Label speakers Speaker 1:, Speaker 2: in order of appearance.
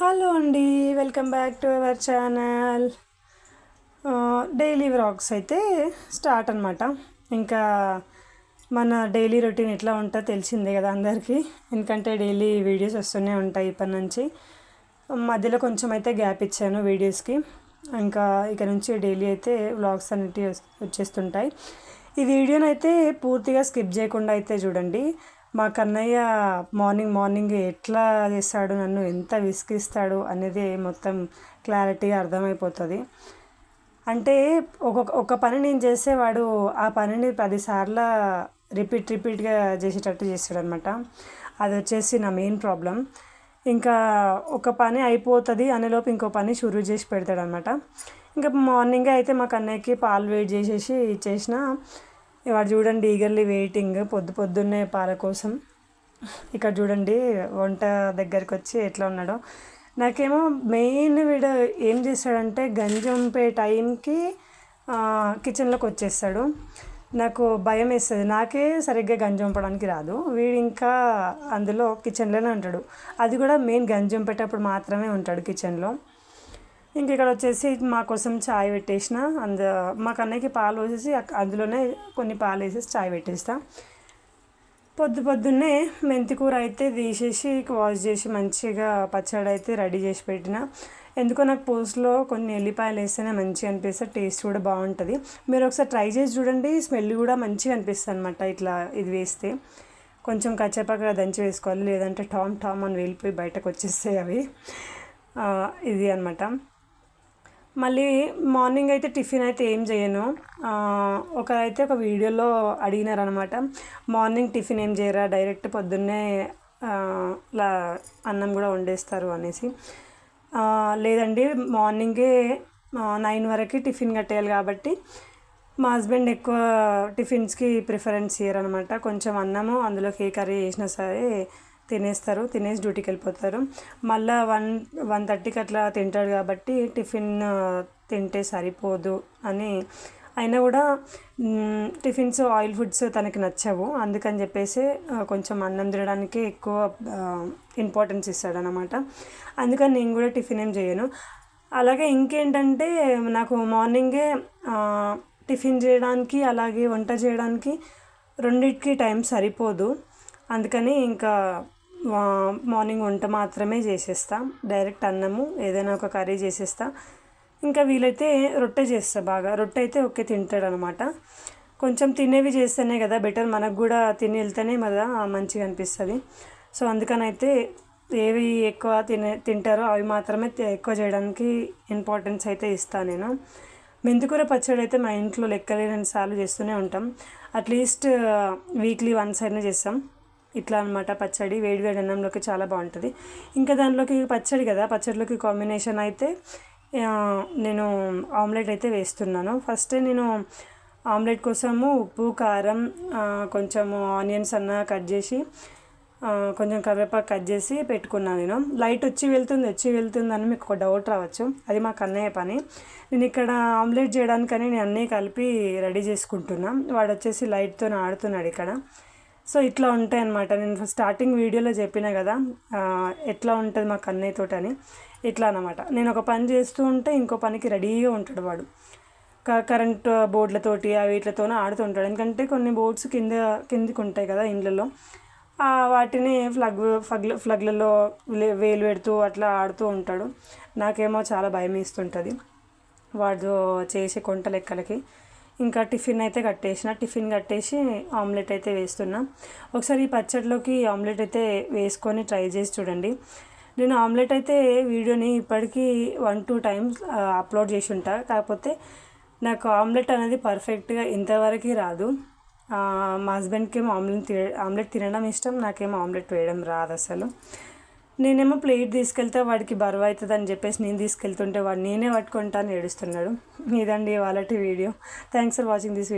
Speaker 1: Hello అండి welcome back to our channel. Daily vlogs అయితే start అనమాట ఇంకా మన డైలీ రొటీన్ ఎట్లా ఉంటుందో తెలిసిందే కదా అందరికీ. ఎందుకంటే డైలీ వీడియోస్ వస్తూనే ఉంటాయి ఇప్పటి నుంచి. మధ్యలో కొంచెం అయితే గ్యాప్ ఇచ్చాను వీడియోస్కి. ఇంకా ఇక నుంచి డైలీ అయితే వ్లాగ్స్ అనేటివి వచ్చేస్తుంటాయి. ఈ వీడియోని అయితే పూర్తిగా స్కిప్ చేయకుండా అయితే చూడండి. మా కన్నయ్య మార్నింగ్ మార్నింగ్ ఎట్లా చేస్తాడు నన్ను ఎంత విసిగిస్తాడు అనేది మొత్తం క్లారిటీగా అర్థమైపోతుంది. అంటే ఒక ఒక పని నేను చేసేవాడు ఆ పనిని పదిసార్లు రిపీట్ రిపీట్గా చేసేటట్టు చేస్తాడు అనమాట అది వచ్చేసి నా మెయిన్ ప్రాబ్లం. ఇంకా ఒక పని అయిపోతుంది అనేలోపు ఇంకో పని షురూ చేసి పెడతాడు అనమాట ఇంకా మార్నింగే అయితే మా కన్నయ్యకి పాలు వేడి చేసేసి ఇచ్చేసిన వాడు చూడండి ఈగర్లీ వెయిటింగ్ పొద్దు పొద్దున్నే పాల కోసం. ఇక్కడ చూడండి వంట దగ్గరికి వచ్చి ఎట్లా ఉన్నాడో. నాకేమో మెయిన్ వీడు ఏం చేస్తాడంటే గంజి టైంకి కిచెన్లోకి వచ్చేస్తాడు. నాకు భయం వేస్తుంది. నాకే సరిగ్గా గంజంపడానికి రాదు. వీడు ఇంకా అందులో కిచెన్లోనే ఉంటాడు. అది కూడా మెయిన్ గంజంపేటప్పుడు మాత్రమే ఉంటాడు కిచెన్లో ఇంక ఇక్కడ వచ్చేసి మా కోసం చాయ్ పెట్టేసిన. అంద మా కన్నయ్యకి పాలు వేసేసి అందులోనే కొన్ని పాలు వేసేసి చాయ్ పెట్టేస్తా. పొద్దు పొద్దున్నే మెంతికూర అయితే తీసేసి వాష్ చేసి మంచిగా పచ్చడి అయితే రెడీ చేసి పెట్టిన. ఎందుకో నాకు పోస్ట్లో కొన్ని ఎల్లిపాయలు వేస్తేనే మంచిగా అనిపిస్తుంది టేస్ట్ కూడా బాగుంటుంది. మీరు ఒకసారి ట్రై చేసి చూడండి స్మెల్ కూడా మంచిగా అనిపిస్తుంది అనమాట ఇట్లా ఇది వేస్తే. కొంచెం కచ్చేపాక దంచి వేసుకోవాలి లేదంటే టామ్ టామ్ అని వెళ్ళిపోయి బయటకు వచ్చేస్తాయి అవి. ఇది అనమాట మళ్ళీ మార్నింగ్ అయితే టిఫిన్ అయితే ఏం చేయను. ఒకరైతే ఒక వీడియోలో అడిగినారనమాట మార్నింగ్ టిఫిన్ ఏం చేయరా? డైరెక్ట్ పొద్దున్నే లా అన్నం కూడా వండేస్తారు అనేసి. లేదండి మార్నింగే నైన్ వరకు టిఫిన్ కట్టేయాలి కాబట్టి మా హస్బెండ్ ఎక్కువ టిఫిన్స్కి ప్రిఫరెన్స్ ఇయ్యరనమాట. కొంచెం అన్నము అందులోకి ఏ కర్రీ చేసినా సరే తినేస్తారు తినేసి డ్యూటీకి వెళ్ళిపోతారు. మళ్ళీ వన్ వన్ థర్టీకి అట్లా తింటాడు కాబట్టి టిఫిన్ తింటే సరిపోదు అని. అయినా కూడా టిఫిన్స్ ఆయిల్ ఫుడ్స్ తనకి నచ్చవు. అందుకని చెప్పేసి కొంచెం అన్నం తినడానికి ఎక్కువ ఇంపార్టెన్స్ ఇస్తాడనమాట అందుకని నేను కూడా టిఫిన్ ఏం చేయను. అలాగే ఇంకేంటంటే నాకు మార్నింగే టిఫిన్ చేయడానికి అలాగే వంట చేయడానికి రెండింటికి టైం సరిపోదు. అందుకని ఇంకా మార్నింగ్ వంట మాత్రమే చేసేస్తా. డైరెక్ట్ అన్నము ఏదైనా ఒక కర్రీ చేసేస్తా. ఇంకా వీలైతే రొట్టె చేస్తా బాగా. రొట్టె అయితే ఒకే తింటాడు అనమాట కొంచెం తినేవి చేస్తేనే కదా బెటర్. మనకు కూడా తిని వెళ్తేనే కదా మంచిగా అనిపిస్తుంది. సో అందుకనైతే ఏవి ఎక్కువ తినే తింటారో అవి మాత్రమే ఎక్కువ చేయడానికి ఇంపార్టెన్స్ అయితే ఇస్తాను నేను. మెంతికూర పచ్చడి అయితే మా ఇంట్లో లెక్కలేని సార్లు చేస్తూనే ఉంటాం. అట్లీస్ట్ వీక్లీ వన్స్ అయినా చేస్తాం. ఇట్లా అనమాట పచ్చడి వేడి వేడి అన్నంలోకి చాలా బాగుంటుంది. ఇంకా దానిలోకి పచ్చడి కదా పచ్చడిలోకి కాంబినేషన్ అయితే నేను ఆమ్లెట్ అయితే వేస్తున్నాను. ఫస్ట్ నేను ఆమ్లెట్ కోసము ఉప్పు కారం కొంచెము ఆనియన్స్ అన్న కట్ చేసి కొంచెం కరివేపాకు కట్ చేసి పెట్టుకున్నాను నేను. లైట్ వచ్చి వెళ్తుంది వచ్చి వెళ్తుంది అని మీకు ఒక డౌట్ రావచ్చు. అది మా కన్నయ్య పని. నేను ఇక్కడ ఆమ్లెట్ చేయడానికని నేను అన్నీ కలిపి రెడీ చేసుకుంటున్నాను వాడు వచ్చేసి లైట్తో ఆడుతున్నాడు ఇక్కడ. సో ఇట్లా ఉంటాయి అనమాట నేను స్టార్టింగ్ వీడియోలో చెప్పిన కదా ఎట్లా ఉంటుంది మా కన్నయ్యతో అని. ఇట్లా అనమాట నేను ఒక పని చేస్తూ ఉంటే ఇంకో పనికి రెడీగా ఉంటాడు వాడు. కరెంట్ బోర్డులతోటి వీటితోనే ఆడుతుంటాడు. ఎందుకంటే కొన్ని బోర్డ్స్ కింద కిందికి ఉంటాయి కదా ఇండ్లలో. వాటిని ఫ్లగ్ ఫ్లగ్ ఫ్లగ్లలో వేలు పెడుతూ అట్లా ఆడుతూ ఉంటాడు. నాకేమో చాలా భయం ఇస్తుంటుంది వాడు చేసే కొంట లెక్కలకి. ఇంకా టిఫిన్ అయితే కట్టేసిన. టిఫిన్ కట్టేసి ఆమ్లెట్ అయితే వేస్తున్నా. ఒకసారి ఈ పచ్చడిలోకి ఆమ్లెట్ అయితే వేసుకొని ట్రై చేసి చూడండి. నేను ఆమ్లెట్ అయితే వీడియోని ఇప్పటికీ వన్ టూ టైమ్స్ అప్లోడ్ చేసి ఉంటా. కాకపోతే నాకు ఆమ్లెట్ అనేది పర్ఫెక్ట్గా ఇంతవరకు రాదు. మా హస్బెండ్కి ఏమో ఆమ్లెట్ ఆమ్లెట్ తినడం ఇష్టం నాకేమో ఆమ్లెట్ వేయడం రాదు అసలు. నేనేమో ప్లేట్ తీసుకెళ్తే వాడికి బరువు అవుతుంది అని చెప్పేసి నేను తీసుకెళ్తుంటే వాడు నేనే పట్టుకుంటాను ఏడుస్తున్నాడు. ఇదండి వాళ్ళటి video. Thanks for watching this video